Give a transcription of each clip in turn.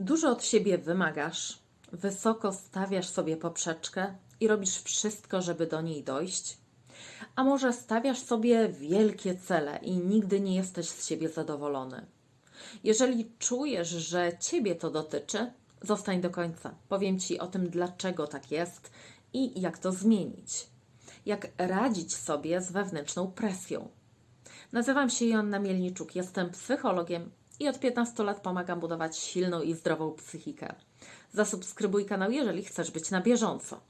Dużo od siebie wymagasz, wysoko stawiasz sobie poprzeczkę i robisz wszystko, żeby do niej dojść. A może stawiasz sobie wielkie cele i nigdy nie jesteś z siebie zadowolony. Jeżeli czujesz, że ciebie to dotyczy, zostań do końca. Powiem ci o tym, dlaczego tak jest i jak to zmienić. Jak radzić sobie z wewnętrzną presją. Nazywam się Joanna Mielniczuk, jestem psychologiem i od 15 lat pomagam budować silną i zdrową psychikę. Zasubskrybuj kanał, jeżeli chcesz być na bieżąco.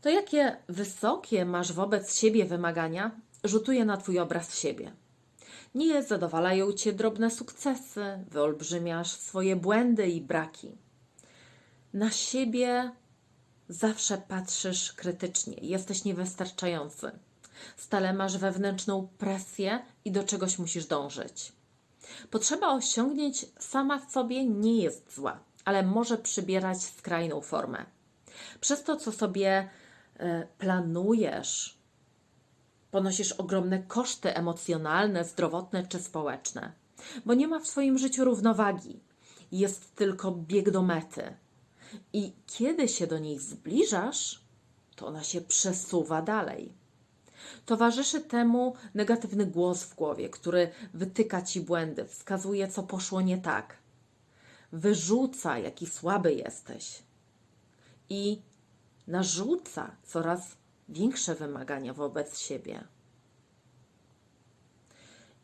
To jakie wysokie masz wobec siebie wymagania, rzutuje na Twój obraz siebie. Nie zadowalają Cię drobne sukcesy, wyolbrzymiasz swoje błędy i braki. Na siebie zawsze patrzysz krytycznie, jesteś niewystarczający. Stale masz wewnętrzną presję i do czegoś musisz dążyć. Potrzeba osiągnięć sama w sobie nie jest zła, ale może przybierać skrajną formę. Przez to, co sobie e, planujesz, ponosisz ogromne koszty emocjonalne, zdrowotne czy społeczne, bo nie ma w swoim życiu równowagi. Jest tylko bieg do mety. I kiedy się do niej zbliżasz, to ona się przesuwa dalej. Towarzyszy temu negatywny głos w głowie, który wytyka ci błędy, wskazuje, co poszło nie tak, wyrzuca, jaki słaby jesteś i narzuca coraz większe wymagania wobec siebie.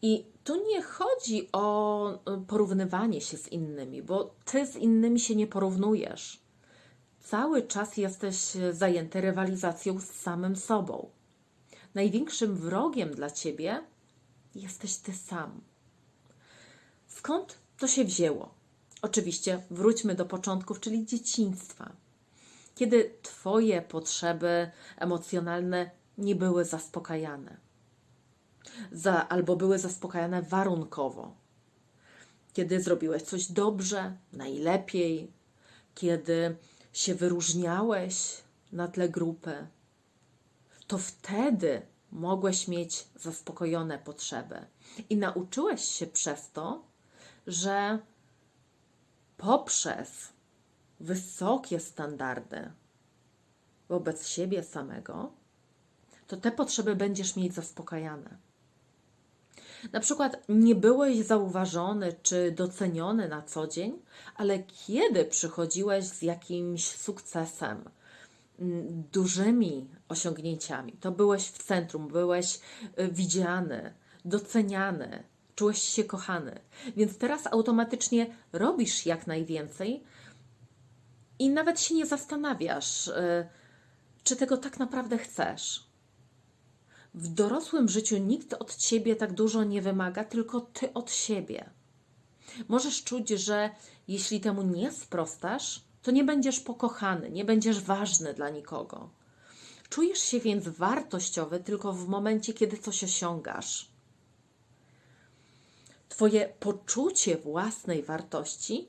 I tu nie chodzi o y, porównywanie się z innymi, bo ty z innymi się nie porównujesz. Cały czas jesteś zajęty rywalizacją z samym sobą. Największym wrogiem dla ciebie jesteś ty sam. Skąd to się wzięło? Oczywiście wróćmy do początków, czyli dzieciństwa, kiedy twoje potrzeby emocjonalne nie były zaspokajane, za, albo były zaspokajane warunkowo. Kiedy zrobiłeś coś dobrze, najlepiej, kiedy się wyróżniałeś na tle grupy, to wtedy mogłeś mieć zaspokojone potrzeby. I nauczyłeś się przez to, że poprzez wysokie standardy wobec siebie samego, to te potrzeby będziesz mieć zaspokajane. Na przykład nie byłeś zauważony czy doceniony na co dzień, ale kiedy przychodziłeś z jakimś sukcesem, dużymi osiągnięciami, to byłeś w centrum, byłeś y, widziany, doceniany, czułeś się kochany. Więc teraz automatycznie robisz jak najwięcej i nawet się nie zastanawiasz, y, czy tego tak naprawdę chcesz. W dorosłym życiu nikt od ciebie tak dużo nie wymaga, tylko ty od siebie. Możesz czuć, że jeśli temu nie sprostasz, to nie będziesz pokochany, nie będziesz ważny dla nikogo. Czujesz się więc wartościowy tylko w momencie, kiedy coś osiągasz. Twoje poczucie własnej wartości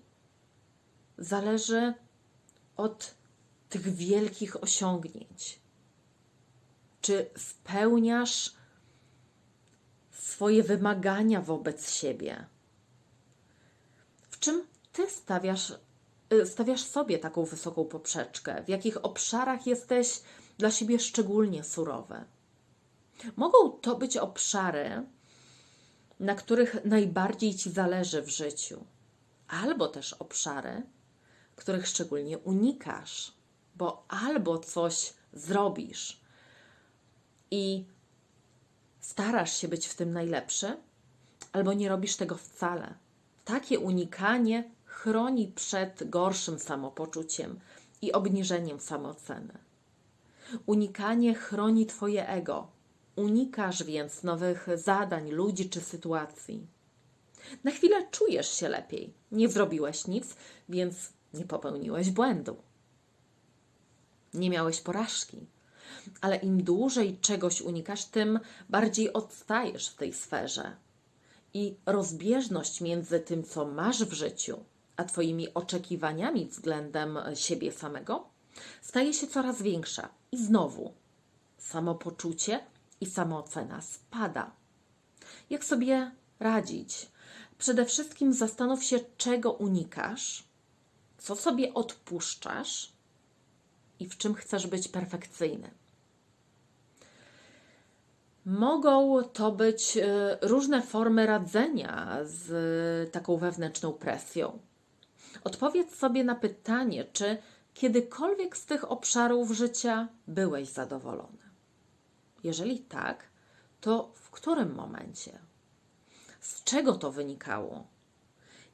zależy od tych wielkich osiągnięć. Czy spełniasz swoje wymagania wobec siebie? W czym ty stawiasz, stawiasz sobie taką wysoką poprzeczkę? W jakich obszarach jesteś dla siebie szczególnie surowy? Mogą to być obszary, na których najbardziej ci zależy w życiu, albo też obszary, których szczególnie unikasz, bo albo coś zrobisz i starasz się być w tym najlepszy, albo nie robisz tego wcale. Takie unikanie chroni przed gorszym samopoczuciem i obniżeniem samooceny. Unikanie chroni Twoje ego. Unikasz więc nowych zadań, ludzi czy sytuacji. Na chwilę czujesz się lepiej. Nie zrobiłeś nic, więc nie popełniłeś błędu. Nie miałeś porażki. Ale im dłużej czegoś unikasz, tym bardziej odstajesz w tej sferze. I rozbieżność między tym, co masz w życiu, a Twoimi oczekiwaniami względem siebie samego, staje się coraz większa. I znowu samopoczucie i samoocena spada. Jak sobie radzić? Przede wszystkim zastanów się, czego unikasz, co sobie odpuszczasz i w czym chcesz być perfekcyjny. Mogą to być e, różne formy radzenia z taką wewnętrzną presją. Odpowiedz sobie na pytanie, czy kiedykolwiek z tych obszarów życia byłeś zadowolony. Jeżeli tak, to w którym momencie? Z czego to wynikało?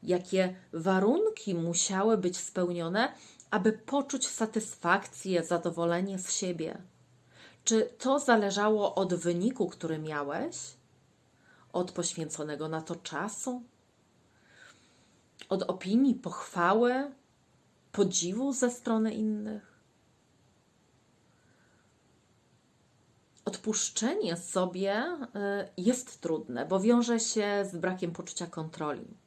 Jakie warunki musiały być spełnione, aby poczuć satysfakcję, zadowolenie z siebie? Czy to zależało od wyniku, który miałeś? Od poświęconego na to czasu? Od opinii, pochwały, podziwu ze strony innych? Odpuszczenie sobie y, jest trudne, bo wiąże się z brakiem poczucia kontroli,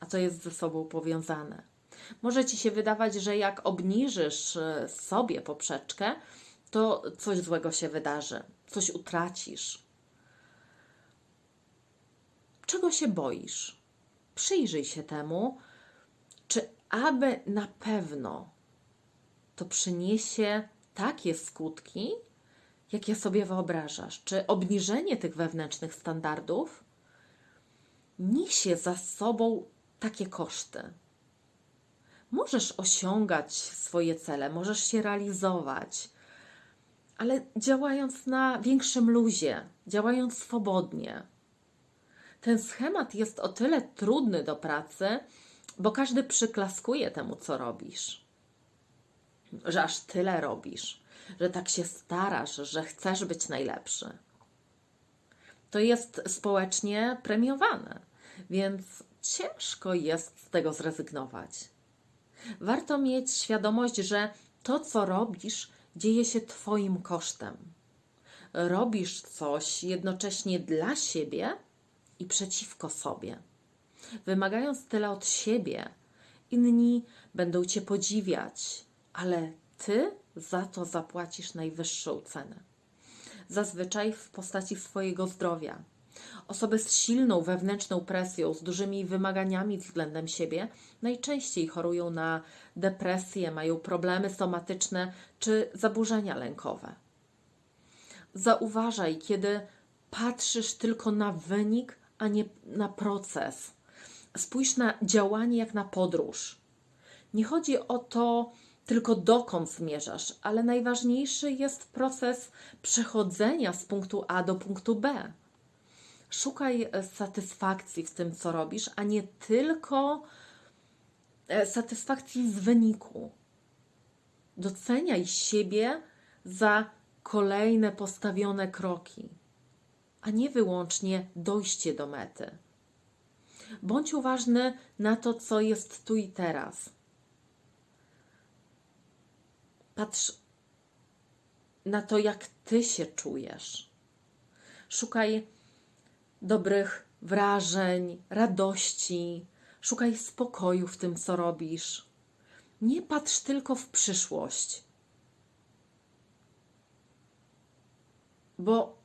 a to jest ze sobą powiązane. Może ci się wydawać, że jak obniżysz y, sobie poprzeczkę, to coś złego się wydarzy, coś utracisz. Czego się boisz? Przyjrzyj się temu, czy aby na pewno to przyniesie takie skutki, jakie sobie wyobrażasz. Czy obniżenie tych wewnętrznych standardów niesie za sobą takie koszty? Możesz osiągać swoje cele, możesz się realizować, ale działając na większym luzie, działając swobodnie. Ten schemat jest o tyle trudny do pracy, bo każdy przyklaskuje temu, co robisz. Że aż tyle robisz, że tak się starasz, że chcesz być najlepszy. To jest społecznie premiowane, więc ciężko jest z tego zrezygnować. Warto mieć świadomość, że to, co robisz, dzieje się Twoim kosztem. Robisz coś jednocześnie dla siebie i przeciwko sobie. Wymagając tyle od siebie, inni będą Cię podziwiać, ale Ty za to zapłacisz najwyższą cenę. Zazwyczaj w postaci swojego zdrowia. Osoby z silną wewnętrzną presją, z dużymi wymaganiami względem siebie, najczęściej chorują na depresję, mają problemy somatyczne czy zaburzenia lękowe. Zauważaj, kiedy patrzysz tylko na wynik, a nie na proces. Spójrz na działanie jak na podróż. Nie chodzi o to tylko dokąd zmierzasz, ale najważniejszy jest proces przechodzenia z punktu A do punktu B. Szukaj e, satysfakcji w tym, co robisz, a nie tylko e, satysfakcji z wyniku. Doceniaj siebie za kolejne postawione kroki, a nie wyłącznie dojście do mety. Bądź uważny na to, co jest tu i teraz. Patrz na to, jak ty się czujesz. Szukaj dobrych wrażeń, radości, szukaj spokoju w tym, co robisz. Nie patrz tylko w przyszłość, bo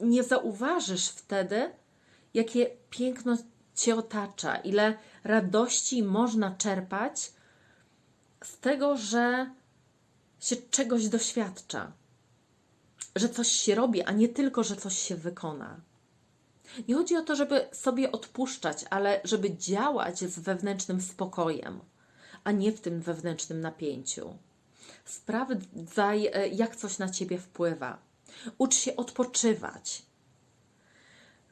nie zauważysz wtedy, jakie piękno cię otacza, ile radości można czerpać z tego, że się czegoś doświadcza, że coś się robi, a nie tylko, że coś się wykona. Nie chodzi o to, żeby sobie odpuszczać, ale żeby działać z wewnętrznym spokojem, a nie w tym wewnętrznym napięciu. Sprawdzaj, e, jak coś na ciebie wpływa. Ucz się odpoczywać.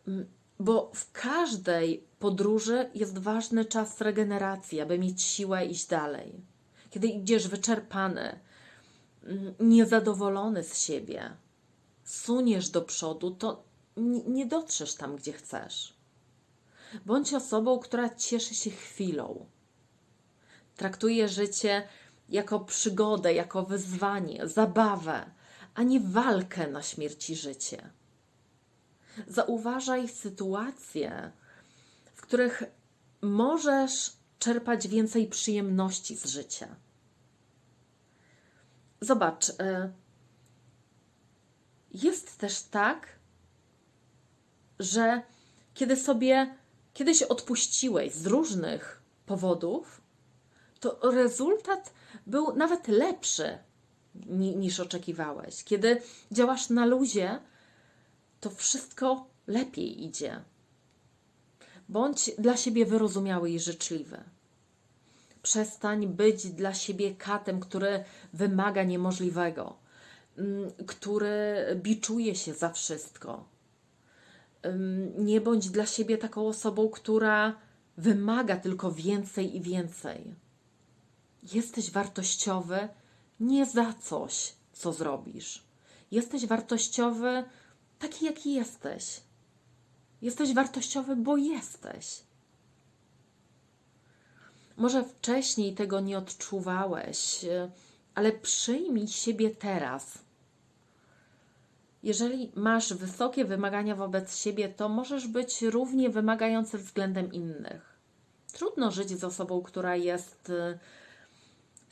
Mm, bo w każdej podróży jest ważny czas regeneracji, aby mieć siłę iść dalej. Kiedy idziesz wyczerpany, mm, niezadowolony z siebie, suniesz do przodu, to nie dotrzesz tam, gdzie chcesz. Bądź osobą, która cieszy się chwilą. Traktuje życie jako przygodę, jako wyzwanie, zabawę, a nie walkę na śmierć i życie. Zauważaj sytuacje, w których możesz czerpać więcej przyjemności z życia. Zobacz, e, jest też tak, że kiedy sobie kiedyś odpuściłeś z różnych powodów, to rezultat był nawet lepszy niż oczekiwałeś. Kiedy działasz na luzie, to wszystko lepiej idzie. Bądź dla siebie wyrozumiały i życzliwy. Przestań być dla siebie katem, który wymaga niemożliwego, mm, który biczuje się za wszystko. Nie bądź dla siebie taką osobą, która wymaga tylko więcej i więcej. Jesteś wartościowy nie za coś, co zrobisz. Jesteś wartościowy taki, jaki jesteś. Jesteś wartościowy, bo jesteś. Może wcześniej tego nie odczuwałeś, ale przyjmij siebie teraz. Jeżeli masz wysokie wymagania wobec siebie, to możesz być równie wymagający względem innych. Trudno żyć z osobą, która jest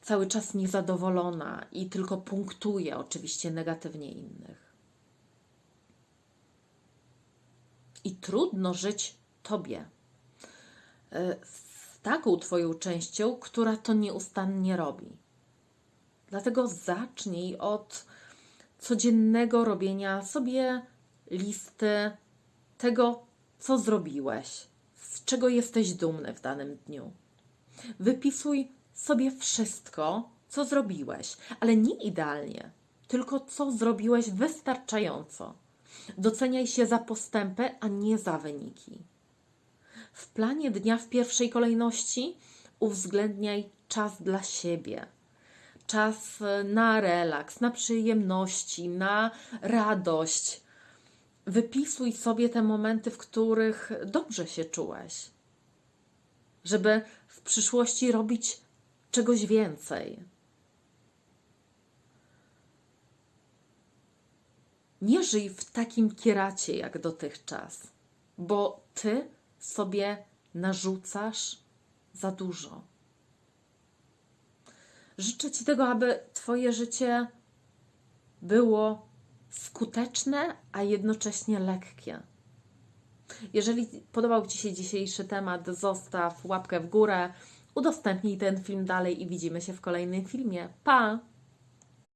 cały czas niezadowolona i tylko punktuje oczywiście negatywnie innych. I trudno żyć tobie y, z taką twoją częścią, która to nieustannie robi. Dlatego zacznij od codziennego robienia sobie listy tego, co zrobiłeś, z czego jesteś dumny w danym dniu. Wypisuj sobie wszystko, co zrobiłeś, ale nie idealnie, tylko co zrobiłeś wystarczająco. Doceniaj się za postępy, a nie za wyniki. W planie dnia w pierwszej kolejności uwzględniaj czas dla siebie. Czas e, na relaks, na przyjemności, na radość. Wypisuj sobie te momenty, w których dobrze się czułeś, żeby w przyszłości robić czegoś więcej. Nie żyj w takim kieracie jak dotychczas, bo ty sobie narzucasz za dużo. Życzę Ci tego, aby Twoje życie było skuteczne, a jednocześnie lekkie. Jeżeli podobał Ci się dzisiejszy temat, zostaw łapkę w górę, udostępnij ten film dalej i widzimy się w kolejnym filmie. Pa!